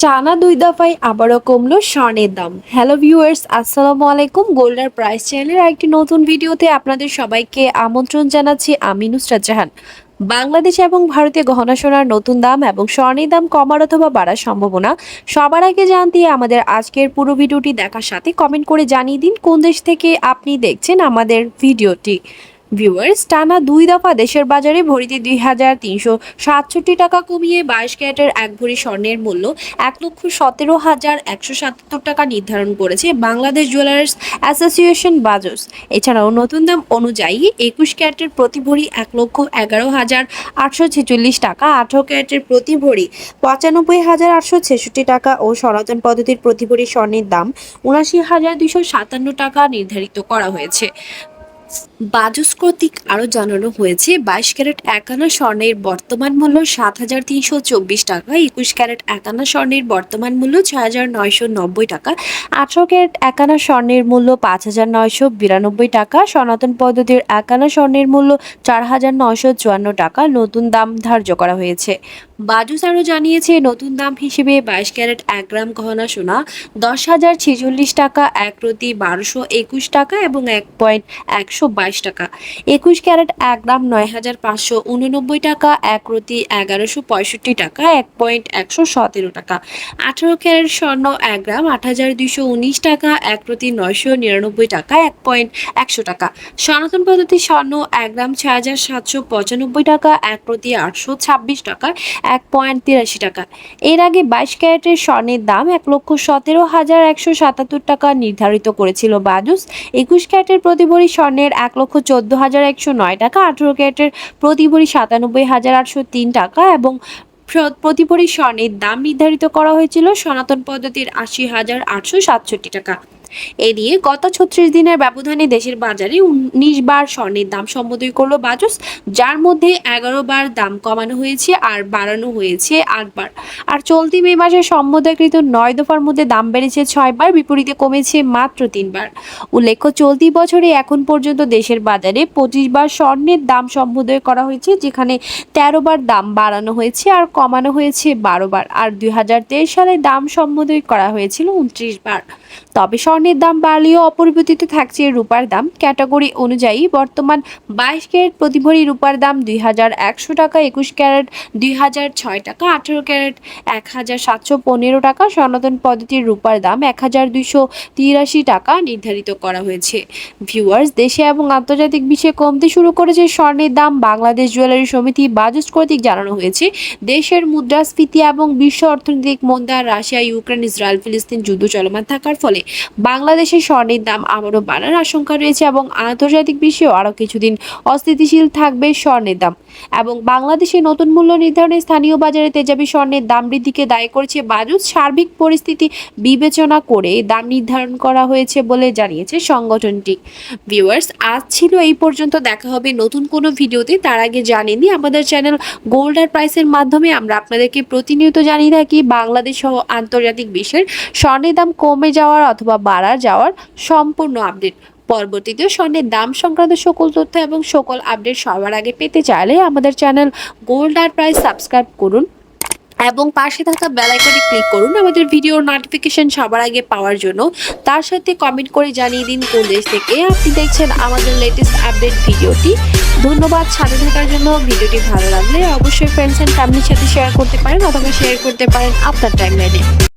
টানা দুই দফায় আবারও কমলো স্বর্ণের দাম। হ্যালো ভিউয়ার্স আসসালামু আলাইকুম। গোল্ডার প্রাইস চ্যানেলের একটি নতুন ভিডিওতে আপনাদের সবাইকে আমন্ত্রণ জানাচ্ছি আমি নুসরাত জাহান। বাংলাদেশ এবং ভারতে গহনা সোনার নতুন দাম এবং স্বর্ণের দাম কমার অথবা বাড়ার সম্ভাবনা সবার আগে জানতে আমাদের আজকের পুরো ভিডিওটি দেখার সাথে কমেন্ট করে জানিয়ে দিন কোন দেশ থেকে আপনি দেখছেন আমাদের ভিডিওটি। ভিউয়ার্স টানা দুই দফা দেশের বাজারে ভরিতে দুই হাজার তিনশো সাতষট্টি টাকা কমিয়ে বাইশ ক্যারেটের এক ভরি স্বর্ণের মূল্য এক লক্ষ সতেরো হাজার একশো সাতাত্তর টাকা নির্ধারণ করেছে বাংলাদেশ জুয়েলার্স অ্যাসোসিয়েশন বাজস এছাড়াও নতুন দাম অনুযায়ী একুশ ক্যারেটের প্রতি ভরি এক লক্ষ এগারো হাজার আটশো ছেচল্লিশ টাকা, আঠারো ক্যারেটের প্রতি ভরি পঁচানব্বই হাজার আটশো ছেষট্টি টাকা ও সনাতন পদ্ধতির প্রতি ভরি স্বর্ণের দাম উনাশি হাজার দুশো সাতান্ন টাকা নির্ধারিত করা হয়েছে। বাজস কর্তৃক আরও জানানো হয়েছে, বাইশ ক্যারেট একানা স্বর্ণের বর্তমান মূল্য সাত হাজার তিনশো চব্বিশ টাকা, একুশ ক্যারেট একানা স্বর্ণের বর্তমান মূল্য ছয় হাজার নয়শো নব্বই টাকা, আঠারো ক্যারেট একানা স্বর্ণের মূল্য পাঁচ হাজার নয়শো বিরানব্বই টাকা, সনাতন পদ্ধতির একানা স্বর্ণের মূল্য চার হাজার নয়শো চুয়ান্ন টাকা, নতুন দাম ধার্য করা হয়েছে। বাজুস আরও জানিয়েছে, নতুন দাম হিসেবে বাইশ ক্যারেট এক গ্রাম গহনা সোনা দশ হাজার ছেচল্লিশ টাকা, এক প্রতি বারোশো একুশ টাকা এবং এক পয়েন্ট একশো বাইশ টাকা। একুশ ক্যারেট এক গ্রাম নয় হাজার পাঁচশো উননব্বই টাকা, এক প্রতি এগারোশো পঁয়ষট্টি টাকা, এক পয়েন্ট একশো সতেরো টাকা। আঠারো ক্যারেট স্বর্ণ এক গ্রাম আট হাজার দুইশো উনিশ টাকা, এক প্রতি নয়শো নিরানব্বই টাকা, এক পয়েন্ট একশো টাকা। সনাতন পদ্ধতি স্বর্ণ এক গ্রাম ছয় হাজার সাতশো পঁচানব্বই টাকা, এক প্রতি আটশো ছাব্বিশ টাকা, এক পয়েন্ট তিরাশি টাকা। এর আগে বাইশ ক্যারেটের স্বর্ণের দাম এক লক্ষ সতেরো হাজার একশো সাতাত্তর টাকা নির্ধারিত করেছিল বাজুস। একুশ ক্যারেটের প্রতি ভরি স্বর্ণের এক লক্ষ চোদ্দ হাজার একশো নয় টাকা, আঠেরো ক্যারেটের প্রতি ভরি সাতানব্বই হাজার আটশো তিন টাকা এবং প্র- প্রতি ভরি স্বর্ণের দাম নির্ধারিত করা হয়েছিল সনাতন পদ্ধতির আশি হাজার আটশো সাতষট্টি টাকা। এ নিয়ে গত ছত্রিশ দিনের ব্যবধানে দেশের বাজারে উনিশ বার স্বর্ণের দাম সম্বোধন করল বাজস যার মধ্যে এগারো বার দাম কমানো হয়েছে আর বাড়ানো হয়েছে আটবার আর চলতি মে মাসে সম্বোধকৃত নয় দফার মধ্যে দাম বেড়েছে ছয়বার বিপরীতে কমেছে মাত্র তিনবার উল্লেখ্য, চলতি বছরে এখন পর্যন্ত দেশের বাজারে পঁচিশ বার স্বর্ণের দাম সম্বোধন করা হয়েছে, যেখানে তেরো বার দাম বাড়ানো হয়েছে আর কমানো হয়েছে বারো বার। আর দুই সালে দাম সম্বোধন করা হয়েছিল উনত্রিশ বার। তবে স্বর্ণের দাম বাড়লেও অপরিবর্তিত থাকছে রূপার দাম। ক্যাটাগরি অনুযায়ী বর্তমান বাইশ ক্যারেট প্রতি ভরি রূপার দাম দুই হাজার একশো টাকা, একুশ ক্যারেট দুই হাজার ছয় টাকা, আঠেরো ক্যারেট এক হাজার সাতশো পনেরো টাকা। সনাতন পদ্ধতির রূপার দাম এক হাজার দুইশো তিরাশি টাকা নির্ধারিত করা হয়েছে। ভিউয়ার্স, দেশে এবং আন্তর্জাতিক বিষয়ে কমতে শুরু করেছে স্বর্ণের দাম। বাংলাদেশ জুয়েলারি সমিতি বাজস কর্তৃক জানানো হয়েছে, দেশের মুদ্রাস্ফীতি এবং বিশ্ব অর্থনৈতিক মন্দা রাশিয়া, ইউক্রেন, ইসরায়েল, ফিলিস্তিন যুদ্ধ চলমান থাকার ফলে বাংলাদেশের স্বর্ণের দাম আবারও বাড়ার আশঙ্কা রয়েছে এবং আন্তর্জাতিক বিশ্বেও আরও কিছুদিন অস্থিতিশীল থাকবে স্বর্ণের দাম। এবং বাংলাদেশে নতুন মূল্য নির্ধারণে স্থানীয় বাজারে তেজাবি স্বর্ণের দাম বৃদ্ধিকে দায়ী করেছে বাজুত সার্বিক পরিস্থিতি বিবেচনা করে দাম নির্ধারণ করা হয়েছে বলে জানিয়েছে সংগঠনটি ভিউয়ার্স, আজ ছিল এই পর্যন্ত। দেখা হবে নতুন কোনো ভিডিওতে। তার আগে দিই, আমাদের চ্যানেল গোল্ড আর প্রাইসের মাধ্যমে আমরা আপনাদেরকে প্রতিনিয়ত জানিয়ে থাকি, বাংলাদেশ সহ আন্তর্জাতিক বিশ্বের স্বর্ণের দাম কমে যাওয়ার অথবা বাড়া যাওয়ার সম্পূর্ণ আপডেট পরবর্তীতে স্বর্ণের দাম সংক্রান্ত সকল তথ্য এবং সকল আপডেট সবার আগে পেতে চাইলে আমাদের চ্যানেল গোল্ড আর প্রাইস সাবস্ক্রাইব করুন এবং পাশে থাকা বেল আইকনে ক্লিক করুন। আমাদের ভিডিওর নোটিফিকেশন সবার আগে পাওয়ার জন্য। তার সাথে কমেন্ট করে জানিয়ে দিন কোন দেশ থেকে আপনি দেখছেন আমাদের লেটেস্ট আপডেট ভিডিওটি ধন্যবাদ সাথে থাকার জন্য। ভিডিওটি ভালো লাগলে অবশ্যই ফ্রেন্ডস অ্যান্ড ফ্যামিলির সাথে শেয়ার করতে পারেন অথবা শেয়ার করতে পারেন আপনার টাইমলাইনে